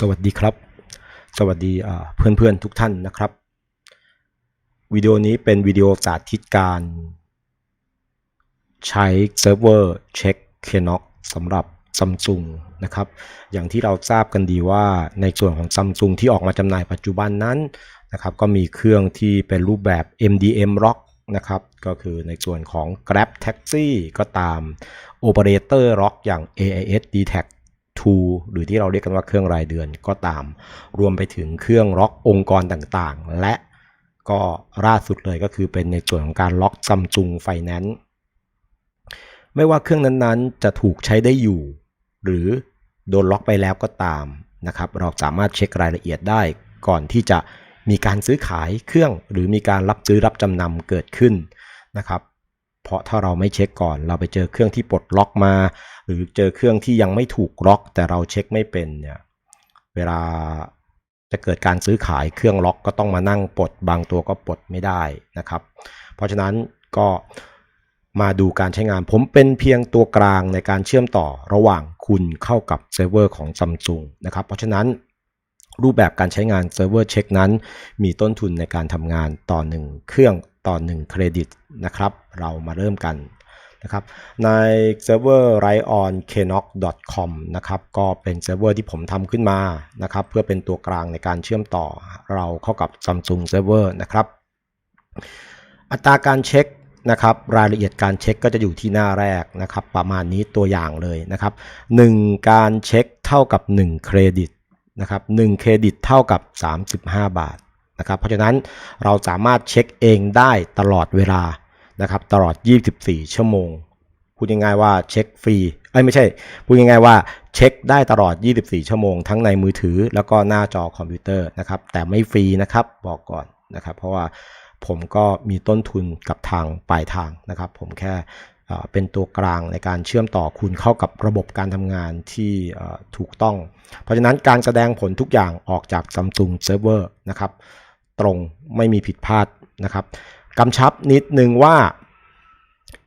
สวัสดีครับ สวัสดีเพื่อนเพื่อนๆทุกท่านนะครับ วิดีโอนี้เป็นวิดีโอสาธิตการ ใช้เซิร์ฟเวอร์เช็ค Kenox สำหรับ Samsung นะครับ อย่างที่เราทราบกันดีว่าในส่วนของ Samsung ที่ออกมาจำหน่ายปัจจุบันนั้นนะครับก็มีเครื่องที่เป็นรูปแบบ MDM Lock นะครับก็คือในส่วนของ Grab Taxi ก็ตาม Operator Lock อย่าง AIS d t a c 2หรือที่เราเรียกกันว่าเครื่องรายเดือนก็ตาม รวมไปถึงเครื่องล็อกองค์กรต่างๆ และก็ล่าสุดเลยก็คือเป็นในส่วนของการล็อกซัมซุงไฟแนนซ์ไม่ว่าเครื่องนั้นๆ จะถูกใช้ได้อยู่ หรือโดนล็อกไปแล้วก็ตามนะครับ เราสามารถเช็ครายละเอียดได้ก่อนที่จะมีการซื้อขายเครื่องหรือมีการรับซื้อรับจำนำเกิดขึ้นนะครับ เพราะถ้าเราไม่เช็คก่อน เราไปเจอเครื่องที่ปลดล็อกมา หรือเจอเครื่องที่ยังไม่ถูกล็อก แต่เราเช็คไม่เป็นเนี่ยเวลาจะเกิดการซื้อขายเครื่องล็อกก็ต้องมานั่งปลดบางตัวก็ปลดไม่ได้นะครับ เพราะฉะนั้นก็มาดูการใช้งาน ผมเป็นเพียงตัวกลางในการเชื่อมต่อระหว่างคุณเข้ากับเซิร์ฟเวอร์ของ Samsung นะครับ เพราะฉะนั้นรูปแบบการใช้งานเซิร์ฟเวอร์เช็คนั้น มีต้นทุนในการทำงานต่อ 1 เครื่อง ต่อ 1 เครดิตนะครับ เรามาเริ่มกันนะครับในเซิร์ฟเวอร์ r i o n k n o c c o m นะครับก็เป็นเซิร์ฟเวอร์ที่ผมทำขึ้นมานะครับเพื่อเป็นตัวกลางในการเชื่อมต่อเราเข้ากับ Samsung Server นะครับอัตราการเช็คนะครับรายละเอียดการเช็คก็จะอยู่ที่หน้าแรกนะครับประมาณนี้ตัวอย่างเลยนะครับ1การเช็คเท่ากับ 1 เครดิตนะครับ1เครดิตเท่ากับ 35 บาท นะครับ เพราะฉะนั้นเราสามารถเช็คเองได้ตลอดเวลานะครับตลอด 24 ชั่วโมง พูดง่ายๆว่าเช็คฟรีเอ้ยไม่ใช่ พูดง่ายๆว่าเช็คได้ตลอด 24 ชั่วโมง ทั้งในมือถือแล้วก็หน้าจอคอมพิวเตอร์นะครับ แต่ไม่ฟรีนะครับบอกก่อนนะครับ เพราะว่าผมก็มีต้นทุนกับทางปลายทางนะครับ ผมแค่เป็นตัวกลางในการเชื่อมต่อคุณเข้ากับระบบการทำงานที่ถูกต้อง เพราะฉะนั้นการแสดงผลทุกอย่างออกจาก Samsung Server นะครับ ตรงไม่มีผิดพลาดนะครับกำชับนิดนึงว่า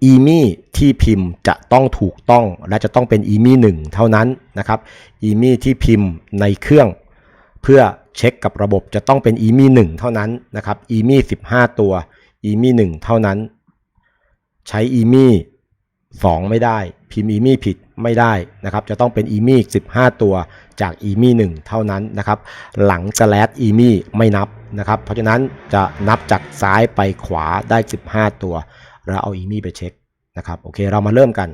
อีมี่ที่พิมพ์จะต้องถูกต้องและจะต้องเป็นอีมี่หนึ่งเท่านั้นนะครับอีมี่ที่พิมพ์ในเครื่อง เพื่อเช็คกับระบบจะต้องเป็นอีมี่หนึ่งเท่านั้นนะครับอีมี่สิบห้าตัวอีมี่หนึ่งเท่านั้น ใช้อีมี่สองไม่ได้ พิมพ์อีมี่ผิด ไม่ได้นะครับ จะต้องเป็นอีมี่สิบห้าตัวจากอีมี่หนึ่งเท่านั้นนะครับ หลังสแลดอีมี่ไม่นับนะครับ เพราะฉะนั้นจะนับจากซ้ายไปขวาได้ 15 ตัว เราเอาอีมี่ไปเช็คนะครับ โอเค เรามาเริ่มกัน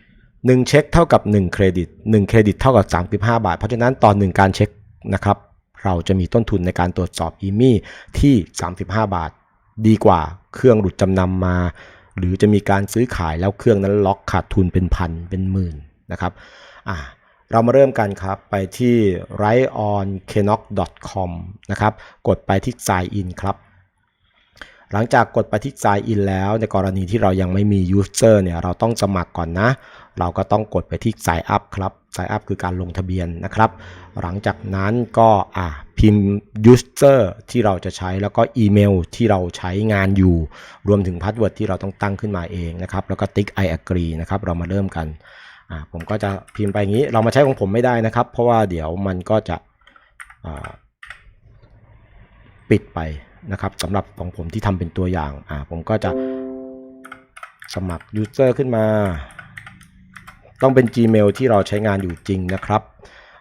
1 เช็คเท่ากับ 1 เครดิต 1 เครดิตเท่ากับ 35 บาท เพราะฉะนั้นตอน 1 การเช็คนะครับ เราจะมีต้นทุนในการตรวจสอบอีมี่ที่ 35 บาท ดีกว่าเครื่องหลุดจำนำมา หรือจะมีการซื้อขายแล้วเครื่องนั้นล็อกขาดทุนเป็นพันเป็นหมื่นนะครับอ่าเรามาเริ่มกันครับ ไปที่ r i g h t o n k e n o c c o m นะครับ กดไปที่ sign in ครับ หลังจากกดไปที่ sign in แล้วในกรณีที่เรายังไม่มี user เนี่ยเราต้องสมัครก่อนนะ เราก็ต้องกดไปที่ sign up ครับ sign up คือการลงทะเบียนนะครับ หลังจากนั้นก็อ่าพิมพ์ user ที่เราจะใช้แล้วก็อีเมลที่เราใช้งานอยู่ รวมถึงพาสเวิร์ดที่เราต้องตั้งขึ้นมาเองนะครับ แล้วก็ติ๊ก I agree นะครับเรามาเริ่มกันอ่าผมก็จะพิมพ์ไปอย่างนี้เรามาใช้ของผมไม่ได้นะครับ เพราะว่าเดี๋ยวมันก็จะปิดไป นะครับสำหรับของผมที่ทำเป็นตัวอย่างอ่าผมก็จะสมัคร User ขึ้นมา ต้องเป็น Gmail ที่เราใช้งานอยู่จริงนะครับ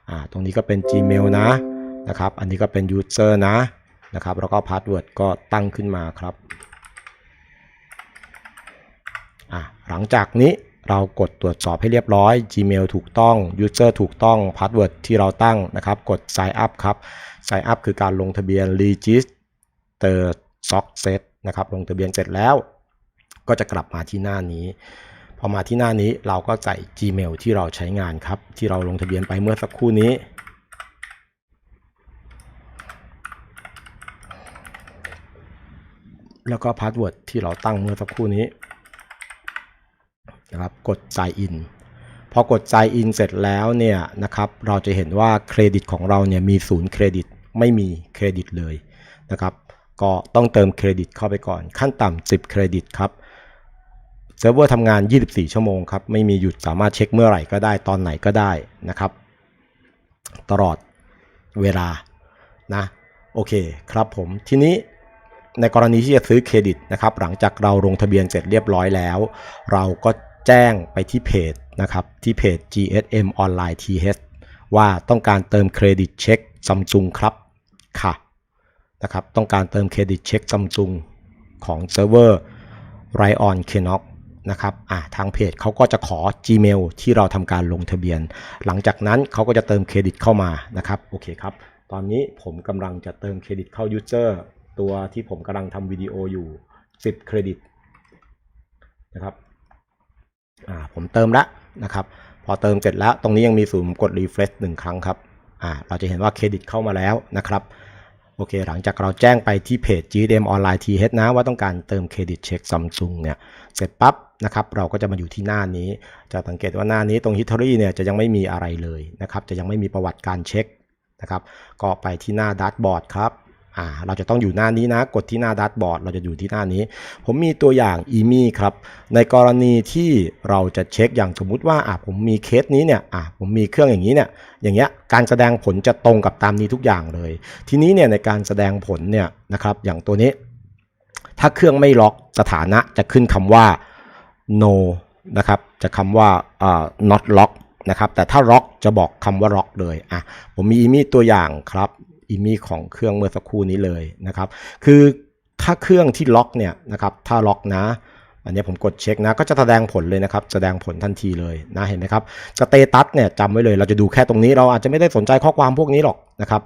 อ่าตรงนี้ก็เป็น Gmail นะนะครับอันนี้ก็เป็น User นะนะครับแล้วก็พาสเวิร์ดก็ตั้งขึ้นมาครับอ่าหลังจากนี้เรากดตรวจสอบให้เรียบร้อย Gmail ถูกต้อง User ถูกต้อง Password ที่เราตั้งนะครับ กด Sign up ครับ Sign up คือการลงทะเบียน Register Success นะครับลงทะเบียนเสร็จแล้ว ก็จะกลับมาที่หน้านี้ พอมาที่หน้านี้เราก็ใส่ Gmail ที่เราใช้งานครับ ที่เราลงทะเบียนไปเมื่อสักครู่นี้ แล้วก็พาสเวิร์ดที่เราตั้งเมื่อสักครู่นี้นะครับกด sign in พอกด sign in เสร็จแล้วเนี่ยนะครับเราจะเห็นว่าเครดิตของเราเนี่ยมีศูนย์เครดิตไม่มีเครดิตเลยนะครับ ก็ต้องเติมเครดิตเข้าไปก่อน ขั้นต่ำ10 เครดิตครับเซิร์ฟเวอร์ทำงาน 24 ชั่วโมงครับ ไม่มีหยุดสามารถเช็คเมื่อไหร่ก็ได้ตอนไหนก็ได้นะครับ ตลอดเวลานะโอเคครับผมทีนี้ในกรณีที่จะซื้อเครดิตนะครับ หลังจากเราลงทะเบียนเสร็จเรียบร้อยแล้ว เราก็แจ้งไปที่เพจนะครับ ที่เพจ GSM Online TH ว่าต้องการเติมเครดิตเช็คซัมซุงครับค่ะ นะครับต้องการเติมเครดิตเช็คซัมซุงของเซิร์ฟเวอร์ r i o n k e n o c นะครับทางเพจเขาก็จะขอ Gmail ที่เราทำการลงทะเบียน หลังจากนั้นเขาก็จะเติมเครดิตเข้ามานะครับโอเคครับ ตอนนี้ผมกำลังจะเติมเครดิตเข้า User ตัวที่ผมกำลังทำวิดีโออยู่ 10 เครดิตนะครับผมเติมแล้วนะครับ พอเติมเสร็จแล้วตรงนี้ยังมีสุ่มกด refresh หนึ่งครั้งครับเราจะเห็นว่าเครดิตเข้ามาแล้วนะครับ โอเค หลังจากเราแจ้งไปที่เพจ GDM Online TH นะว่าต้องการเติมเครดิตเช็คซัมซุงเนี่ย เสร็จปั๊บนะครับเราก็จะมาอยู่ที่หน้านี้ จะสังเกตว่าหน้านี้ตรง History เนี่ยจะยังไม่มีอะไรเลยนะครับ จะยังไม่มีประวัติการเช็คนะครับ ก็ไปที่หน้าดัชบอร์ดครับ อ่าเราจะต้องอยู่หน้านี้นะ กดที่หน้าดัชบอร์ดเราจะอยู่ที่หน้านี้ ผมมีตัวอย่าง e m i ครับ ในกรณีที่เราจะเช็คอย่างสมมุติว่าอ่าผมมีเคสนี้เนี่ยอ่าผมมีเครื่องอย่างนี้เนี่ยอย่างเงี้ยการแสดงผลจะตรงกับตามนี้ทุกอย่างเลย ทีนี้เนี่ยในการแสดงผลเนี่ยนะครับอย่างตัวนี้ ถ้าเครื่องไม่ล็อกสถานะจะขึ้นคำว่า no นะครับจะคำว่าอ่า not lock นะครับแต่ถ้าล็อกจะบอกคำว่าล็อกเลยอะผมมีอีมี่ตัวอย่างครับ อีมี่ของเครื่องเมื่อสักครู่นี้เลยนะครับ คือถ้าเครื่องที่ล็อกเนี่ยนะครับ ถ้าล็อกนะ อันนี้ผมกดเช็คนะ ก็จะแสดงผลเลยนะครับ แสดงผลทันทีเลยนะเห็นไหมครับ สเตตัสเนี่ยจำไว้เลย เราจะดูแค่ตรงนี้ เราอาจจะไม่ได้สนใจข้อความพวกนี้หรอกนะครับ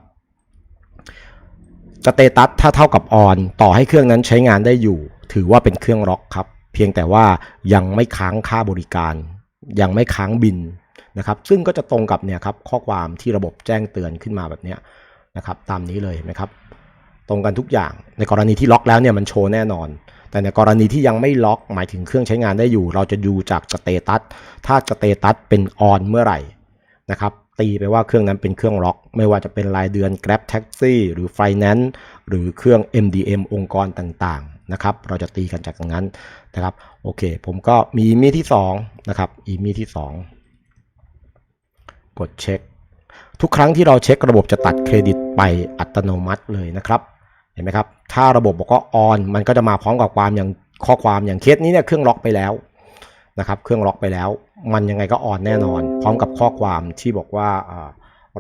สเตตัสถ้าเท่ากับออนต่อให้เครื่องนั้นใช้งานได้อยู่ ถือว่าเป็นเครื่องล็อกครับ เพียงแต่ว่ายังไม่ค้างค่าบริการ ยังไม่ค้างบินนะครับ ซึ่งก็จะตรงกับเนี่ยครับข้อความที่ระบบแจ้งเตือนขึ้นมาแบบเนี้ย นะครับตามนี้เลยเห็นไหมครับ ตรงกันทุกอย่างในกรณีที่ล็อกแล้วเนี่ยมันโชว์แน่นอน แต่ในกรณีที่ยังไม่ล็อกหมายถึงเครื่องใช้งานได้อยู่ เราจะดูจากสเตตัสถ้าสเตตัสเป็นออนเมื่อไหร่นะครับตีไปว่าเครื่องนั้นเป็นเครื่องล็อก ไม่ว่าจะเป็นรายเดือน Grab Taxi หรือ Finance หรือเครื่อง MDM องค์กรต่างๆนะครับ เราจะตีกันจากตรงนั้นนะครับ โอเค ผมก็มีอีมีที่2นะครับอีมีที่ 2 กดเช็ค ทุกครั้งที่เราเช็คระบบจะตัดเครดิตไปอัตโนมัติเลยนะครับ เห็นไหมครับ ถ้าระบบบอกว่าออนมันก็จะมาพร้อมกับความอย่างข้อความอย่างเคสนี้เนี่ยเครื่องล็อกไปแล้วนะครับ เครื่องล็อกไปแล้ว มันยังไงก็ออนแน่นอน พร้อมกับข้อความที่บอกว่า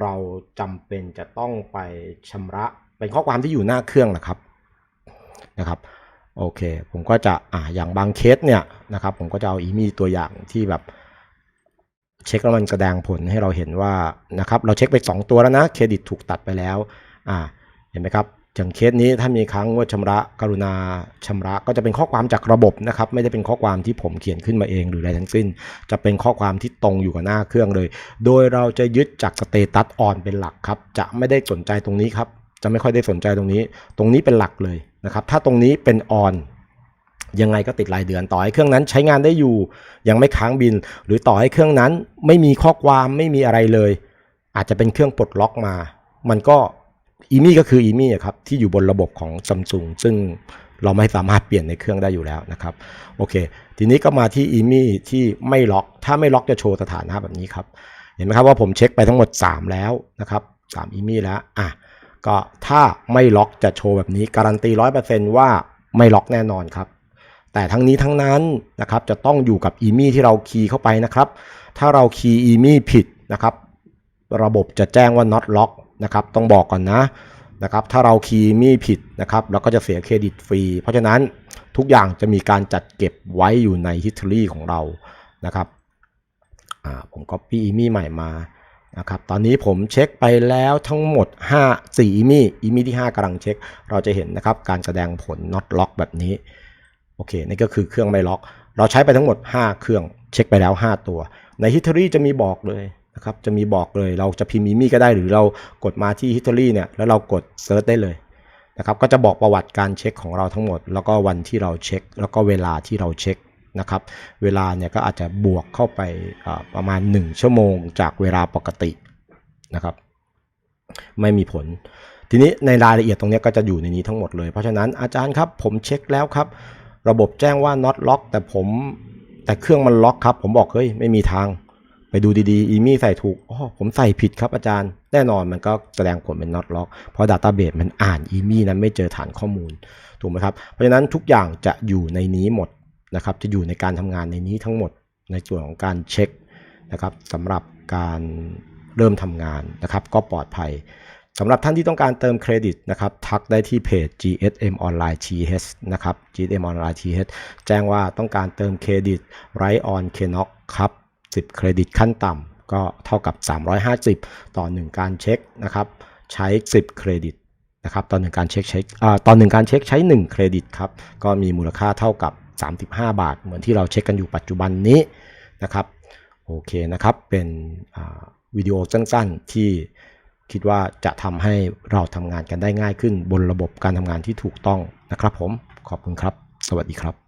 เราจำเป็นจะต้องไปชำระเป็นข้อความที่อยู่หน้าเครื่องนะครับนะครับโอเค ผมก็จะอ่าอย่างบางเคสเนี่ยนะครับ ผมก็จะเอาอีมีตัวอย่างที่แบบ เช็คแล้วมันแสดงผลให้เราเห็นว่านะครับเราเช็คไป 2 ตัวแล้วนะเครดิตถูกตัดไปแล้วอ่าเห็นไหมครับอย่างเคสนี้ถ้ามีครั้งงวดชำระกรุณาชำระก็จะเป็นข้อความจากระบบนะครับ ไม่ได้เป็นข้อความที่ผมเขียนขึ้นมาเองหรืออะไรทั้งสิ้น จะเป็นข้อความที่ตรงอยู่กับหน้าเครื่องเลย โดยเราจะยึดจากสเตตัสออนเป็นหลักครับ จะไม่ได้สนใจตรงนี้ครับ จะไม่ค่อยได้สนใจตรงนี้ ตรงนี้เป็นหลักเลยนะครับ ถ้าตรงนี้เป็นออน ยังไงก็ติดรายเดือนต่อให้เครื่องนั้นใช้งานได้อยู่ยังไม่ค้างบิน หรือต่อให้เครื่องนั้นไม่มีข้อความไม่มีอะไรเลย อาจจะเป็นเครื่องปลดล็อกมา มันก็อีมี่ก็คืออีมี่ครับที่อยู่บนระบบของ Samsung ซึ่งเราไม่สามารถเปลี่ยนในเครื่องได้อยู่แล้วนะครับโอเค ทีนี้ก็มาที่อีมี่ที่ไม่ล็อก ถ้าไม่ล็อกจะโชว์สถานะแบบนี้ครับ เห็นไหมครับว่าผมเช็คไปทั้งหมด 3 แล้วนะครับ3อีมี่แล้วอะก็ถ้าไม่ล็อกจะโชว์แบบนี้การันตี 100%ว่าไม่ล็อกแน่นอนครับ แต่ทั้งนี้ทั้งนั้นนะครับจะต้องอยู่กับอีมี่ที่เราคีย์เข้าไปนะครับ ถ้าเราคีย์อีมี่ผิดนะครับระบบจะแจ้งว่า not lock นะครับต้องบอกก่อนนะนะครับถ้าเราคีย์อีมี่ผิดนะครับเราก็จะเสียเครดิตฟรี เพราะฉะนั้นทุกอย่างจะมีการจัดเก็บไว้อยู่ใน history ของเรานะครับผม copy อีมี่ใหม่มานะครับตอนนี้ผมเช็คไปแล้วทั้งหมด 5 4อีมี่อีมี่ที่ 5กำลังเช็ค เราจะเห็นนะครับการแสดงผล not lock แบบนี้ อเคนี่ก็คือเครื่องไม่ล็อก เราใช้ไปทั้งหมด 5 เครื่องเช็คไปแล้ว 5 ตัว ใน History จะมีบอกเลยนะครับจะมีบอกเลยเราจะพิมพ์อีมี่ก็ได้หรือเรากดมาที่ History เนี่ยแล้วเรากด Search ได้เลยนะครับก็จะบอกประวัติการเช็คของเราทั้งหมด แล้วก็วันที่เราเช็ค แล้วก็เวลาที่เราเช็คนะครับเวลาเนี่ยก็อาจจะบวกเข้าไปประมาณ 1 ชั่วโมงจากเวลาปกตินะครับไม่มีผล ทีนี้ในรายละเอียดตรงนี้ก็จะอยู่ในนี้ทั้งหมดเลย เพราะฉะนั้นอาจารย์ครับผมเช็คแล้วครับ ระบบแจ้งว่า not lock แต่ผมแต่เครื่องมันล็อกครับ ผมบอกเฮ้ยไม่มีทาง ไปดูดีๆ อีมี่ใส่ถูกอ๋อผมใส่ผิดครับอาจารย์ แน่นอนมันก็แสดงผลเป็น not lock เพราะ Database มันอ่านอีมี่นั้นไม่เจอฐานข้อมูลถูกไหมครับเพราะฉะนั้นทุกอย่างจะอยู่ในนี้หมดนะครับจะอยู่ในการทำงานในนี้ทั้งหมดในส่วนของการเช็คนะครับสำหรับการเริ่มทำงานนะครับ ก็ปลอดภัย สำหรับท่านที่ต้องการเติมเครดิตนะครับทักได้ที่เพจ GSM Online TH นะครับ GSM Online TH แจ้งว่าต้องการเติมเครดิต Right on Knock ครับ 10 เครดิตขั้นต่ำก็เท่ากับ 350 ต่อ 1 การเช็คนะครับใช้ 10 เครดิตนะครับต่อ1การเช็คใช้ตอ่าต่อ1การเช็คใช้ 1 เครดิตครับก็มีมูลค่าเท่ากับ 35 บาท เหมือนที่เราเช็คกันอยู่ปัจจุบันนี้นะครับโอเคนะครับเป็นวิดีโอสั้นๆที่ คิดว่าจะทำให้เราทำงานกันได้ง่ายขึ้นบนระบบการทำงานที่ถูกต้องนะครับผม ขอบคุณครับ สวัสดีครับ